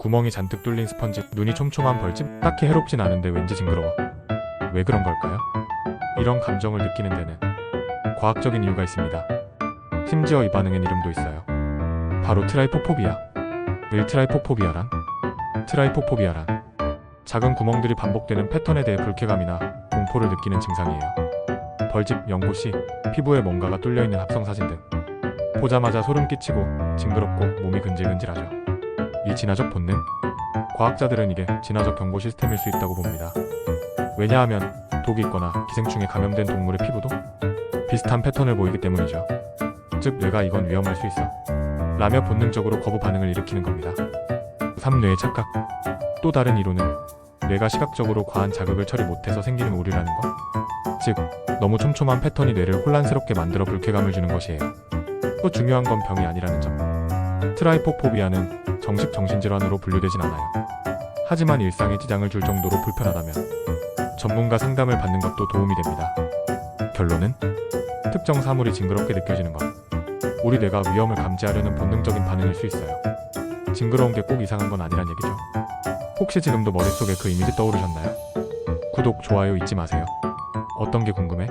구멍이 잔뜩 뚫린 스펀지, 눈이 촘촘한 벌집, 딱히 해롭진 않은데 왠지 징그러워. 왜 그런 걸까요? 이런 감정을 느끼는 데는 과학적인 이유가 있습니다. 심지어 이 반응엔 이름도 있어요. 바로 트라이포포비아. 밀트라이포포비아란? 트라이포포비아란 작은 구멍들이 반복되는 패턴에 대해 불쾌감이나 공포를 느끼는 증상이에요. 벌집, 연고시, 피부에 뭔가가 뚫려 있는 합성 사진 등 보자마자 소름 끼치고 징그럽고 몸이 근질근질하죠. 이 진화적 본능? 과학자들은 이게 진화적 경보 시스템일 수 있다고 봅니다. 왜냐하면 독이 있거나 기생충에 감염된 동물의 피부도 비슷한 패턴을 보이기 때문이죠. 즉 뇌가 이건 위험할 수 있어. 라며 본능적으로 거부 반응을 일으키는 겁니다. 3. 뇌의 착각. 또 다른 이론은 뇌가 시각적으로 과한 자극을 처리 못해서 생기는 오류라는 것. 즉, 너무 촘촘한 패턴이 뇌를 혼란스럽게 만들어 불쾌감을 주는 것이에요. 또 중요한 건 병이 아니라는 점. 트라이포포비아는 정식 정신질환으로 분류되진 않아요. 하지만 일상에 지장을 줄 정도로 불편하다면 전문가 상담을 받는 것도 도움이 됩니다. 결론은 특정 사물이 징그럽게 느껴지는 것. 우리 뇌가 위험을 감지하려는 본능적인 반응일 수 있어요. 징그러운 게 꼭 이상한 건 아니란 얘기죠. 혹시 지금도 머릿속에 그 이미지 떠오르셨나요? 구독, 좋아요 잊지 마세요. 어떤 게 궁금해?